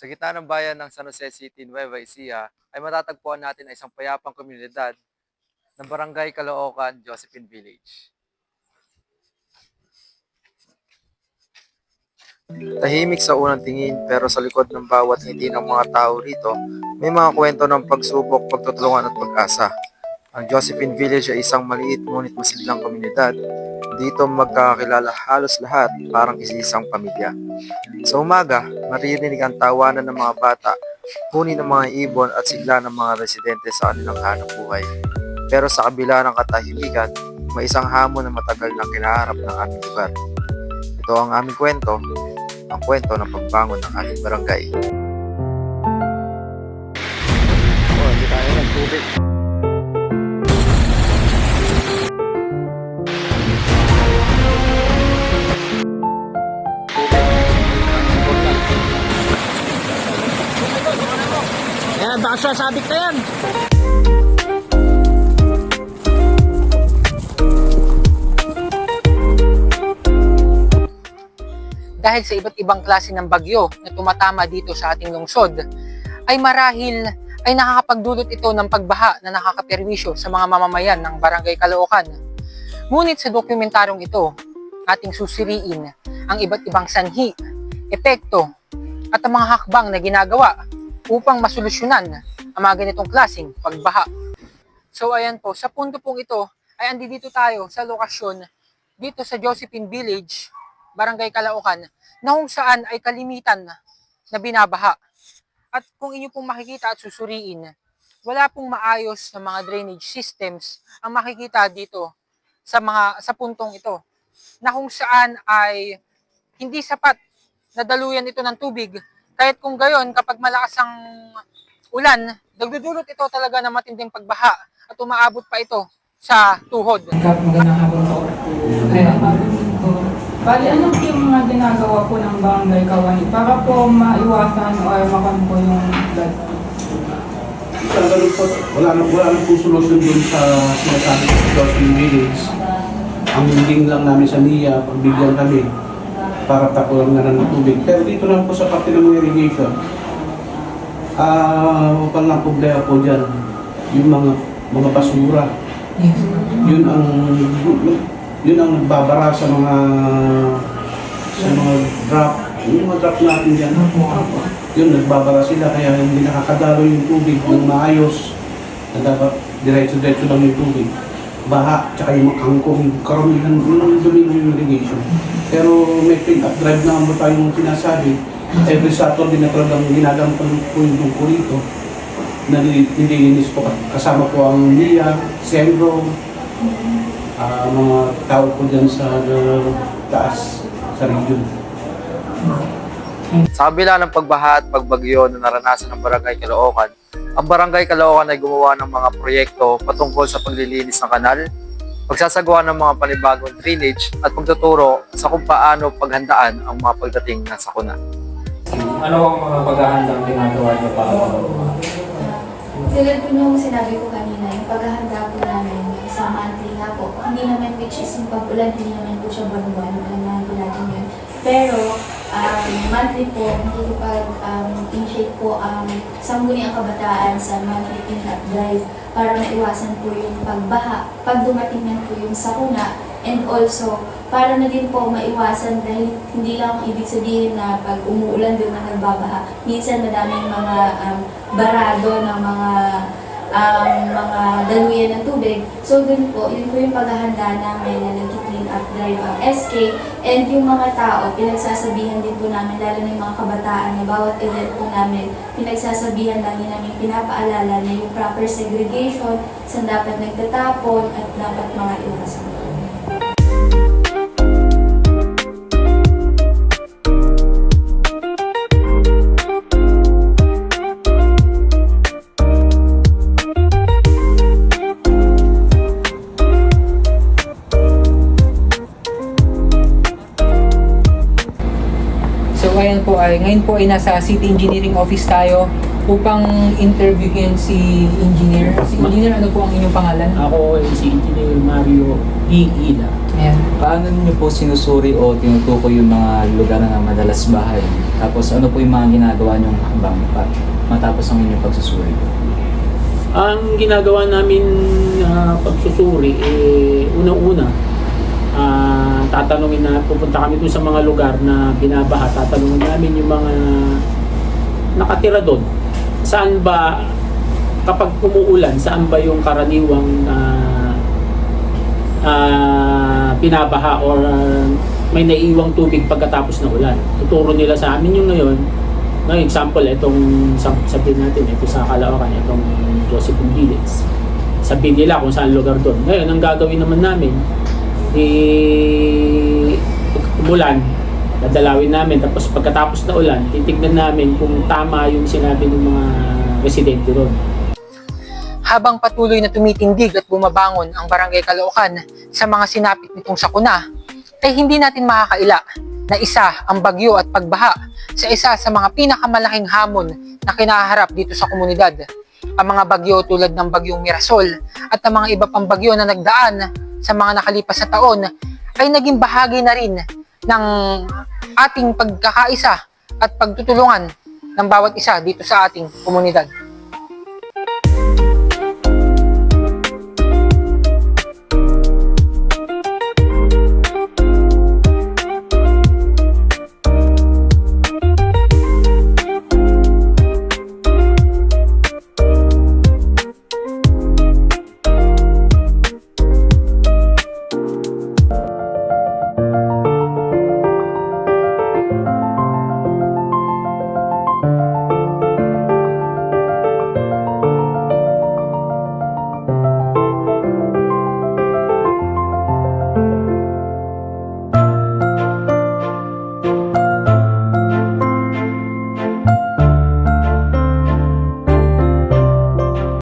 Sa gitna ng bayan ng San Jose City, Nueva Ecija, ay matatagpuan natin ang isang payapang komunidad ng Barangay Caloocan, Josephine Village. Tahimik sa unang tingin pero sa likod ng bawat ngiti ng mga tao rito, may mga kwento ng pagsubok, pagtutulungan at pag-asa. Ang Josephine Village ay isang maliit ngunit masiglang komunidad. Dito magkakakilala halos lahat parang isisang pamilya. Sa umaga, maririnig ang tawanan ng mga bata, huni ng mga ibon at sigla ng mga residente sa kanilang hanap buhay. Pero sa kabila ng katahimikan, may isang hamon na matagal na kinaharap ng aming lugar. Ito ang aming kwento, ang kwento ng pagbangon ng aming barangay. Yan, baka sasabit na yan. dahil sa iba't ibang klase ng bagyo na tumatama dito sa ating lungsod, ay marahil ay nakakapagdulot ito ng pagbaha na nakakaperwisyo sa mga mamamayan ng Barangay Caloocan. Ngunit sa dokumentaryong ito, ating susiriin ang iba't ibang sanhi, epekto, at ang mga hakbang na ginagawa upang masolusyonan ang mga ganitong klaseng pagbaha. So ayan po, sa punto pong ito ay andi dito tayo sa lokasyon dito sa Josephine Village, Barangay Caloocan, na kung saan ay kalimitan na binabaha. At kung inyo pong makikita at susuriin, wala pong maayos na mga drainage systems ang makikita dito sa mga sa puntong ito na kung saan ay hindi sapat na daluyan ito ng tubig kahit kung gayon kapag malakas ang ulan nagdudulot ito talaga ng matinding pagbaha at umaabot pa ito sa tuhod. Magandang hapon po. Bali, ano po yung mga ginagawa po ng barangay Kawani para po maiwasan or makon po yung po, wala na, wala na po solusyon dun sa sinasabi sa Dolphin Village. Ang link lang namin sa NIA, pagbigyan kami para tapulan na ng tubig. Pero dito lang po sa parte ng irrigation, ah, uh, lang problema po dyan, yung mga mga basura. Yun ang yun ang nagbabara sa mga sa mga drop. Yung mga drop natin dyan. Yun, nagbabara sila kaya hindi nakakadalo yung tubig ng maayos na dapat diretso-diretso lang yung tubig. Baha, tsaka yung mga kangkong, karamihan, yun ang dumi ng irrigation. Pero may clean-up drive naman po tayong sinasabi. Every Saturday na talagang ginagampanan po yung tungkol rito. Nililinis po kasama po ang NIA, Sembro, ah, mga tao po dyan sa uh, taas, sa region. Sa kabila ng pagbaha at pagbagyo na naranasan ng Barangay Caloocan, ang Barangay Caloocan ay gumawa ng mga proyekto patungkol sa paglilinis ng kanal, pagsasagawa ng mga panibagong drainage at pagtuturo sa kung paano paghandaan ang mga pagdating ng sakuna. Ano ang mga paghahandang ginagawa niyo para Tulad po nung sinabi ko kanina, yung paghahanda po namin sa monthly nga po, hindi naman which is yung pag-ulan, hindi naman po siya buwan-buwan, alam naman po natin yun. Pero, um, monthly po, nakikipag-initiate po ang kabataan sa monthly cleanup drive para maiwasan po yung pagbaha pag dumating na po yung sakuna and also para na din po maiwasan dahil hindi lang ibig sabihin na pag umuulan doon na nagbabaha, minsan madaming mga um, barado ng mga um, mga daluyan ng tubig. So dun po, yun po yung paghahanda namin na nag-clean up drive ang SK and yung mga tao, pinagsasabihan din po namin, lalo na yung mga kabataan na bawat event po namin, pinagsasabihan lagi namin pinapaalala na yung proper segregation, saan dapat nagtatapon at dapat mga iwasan. So ayan po ay ngayon po ay nasa City Engineering Office tayo upang interviewin si engineer. Si engineer, ano po ang inyong pangalan? Ako ay si Engineer Mario E. Ila. Ayan. Paano niyo po sinusuri o tinutukoy yung mga lugar na madalas bahay? Tapos ano po yung mga ginagawa niyong habang pa, matapos ang inyong pagsusuri? Ang ginagawa namin na pagsusuri, eh, unang-una, ah, tatanungin na, pupunta kami dun sa mga lugar na binabaha, tatanungin namin yung mga nakatira doon. Saan ba, kapag umuulan, saan ba yung karaniwang ah, ah, binabaha or ah, may naiiwang tubig pagkatapos ng ulan. Tuturo nila sa amin yung ngayon, No, example, itong sab- sabihin natin, ito sa Caloocan, itong Joseph Village. Sabihin nila kung saan lugar doon. Ngayon, ang gagawin naman namin, eh, umulan, dadalawin namin. Tapos pagkatapos na ulan, titignan namin kung tama yung sinabi ng mga residente doon. Habang patuloy na tumitindig at bumabangon ang Barangay Caloocan sa mga sinapit nitong sakuna, ay hindi natin makakaila na isa ang bagyo at pagbaha sa isa sa mga pinakamalaking hamon na kinaharap dito sa komunidad. Ang mga bagyo tulad ng bagyong Mirasol at ang mga iba pang bagyo na nagdaan sa mga nakalipas na taon ay naging bahagi na rin ng ating pagkakaisa at pagtutulungan ng bawat isa dito sa ating komunidad.